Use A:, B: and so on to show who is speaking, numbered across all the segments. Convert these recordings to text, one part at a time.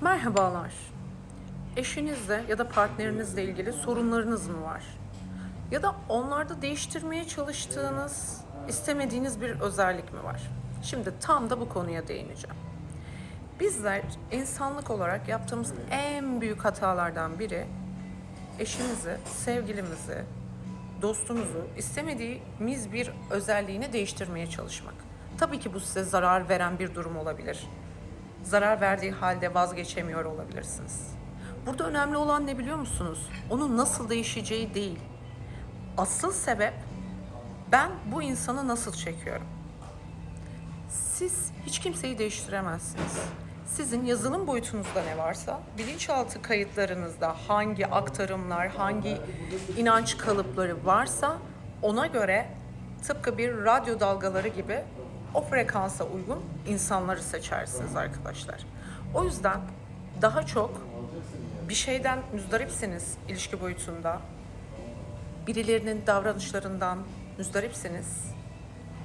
A: Merhabalar. Eşinizle ya da partnerinizle ilgili sorunlarınız mı var? Ya da onlarda değiştirmeye çalıştığınız, istemediğiniz bir özellik mi var? Şimdi tam da bu konuya değineceğim. Bizler insanlık olarak yaptığımız en büyük hatalardan biri eşimizi, sevgilimizi, dostumuzu istemediğimiz bir özelliğini değiştirmeye çalışmak. Tabii ki bu size zarar veren bir durum olabilir. Zarar verdiği halde vazgeçemiyor olabilirsiniz. Burada önemli olan ne biliyor musunuz? Onun nasıl değişeceği değil. Asıl sebep ben bu insanı nasıl çekiyorum? Siz hiç kimseyi değiştiremezsiniz. Sizin yazılım boyutunuzda ne varsa, bilinçaltı kayıtlarınızda hangi aktarımlar, hangi inanç kalıpları varsa ona göre tıpkı bir radyo dalgaları gibi o frekansa uygun insanları seçersiniz arkadaşlar. O yüzden daha çok bir şeyden müzdaripsiniz ilişki boyutunda. Birilerinin davranışlarından müzdaripsiniz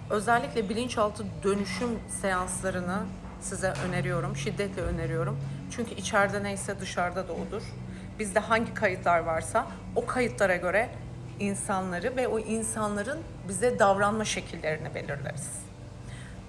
A: özellikle bilinçaltı dönüşüm seanslarını size öneriyorum, şiddetle öneriyorum. Çünkü içeride neyse dışarıda da odur. Bizde hangi kayıtlar varsa o kayıtlara göre insanları ve o insanların bize davranma şekillerini belirleriz.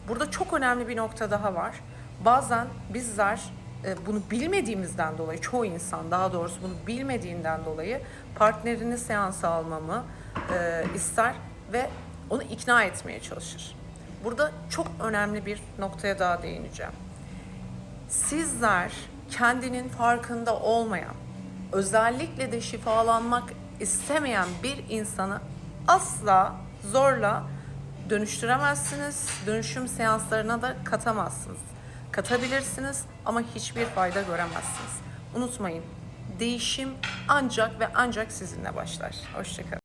A: Burada çok önemli bir nokta daha var. Bazen bizler e, bunu bilmediğimizden dolayı, çoğu insan daha doğrusu bunu bilmediğinden dolayı partnerini seansa almamı e, ister ve onu ikna etmeye çalışır. Burada çok önemli bir noktaya daha değineceğim. Sizler kendinin farkında olmayan, özellikle de şifalanmak istemeyen bir insanı asla zorla dönüştüremezsiniz. Dönüşüm seanslarına da katamazsınız. Katabilirsiniz ama hiçbir fayda göremezsiniz. Unutmayın, değişim ancak ve ancak sizinle başlar. Hoşçakalın.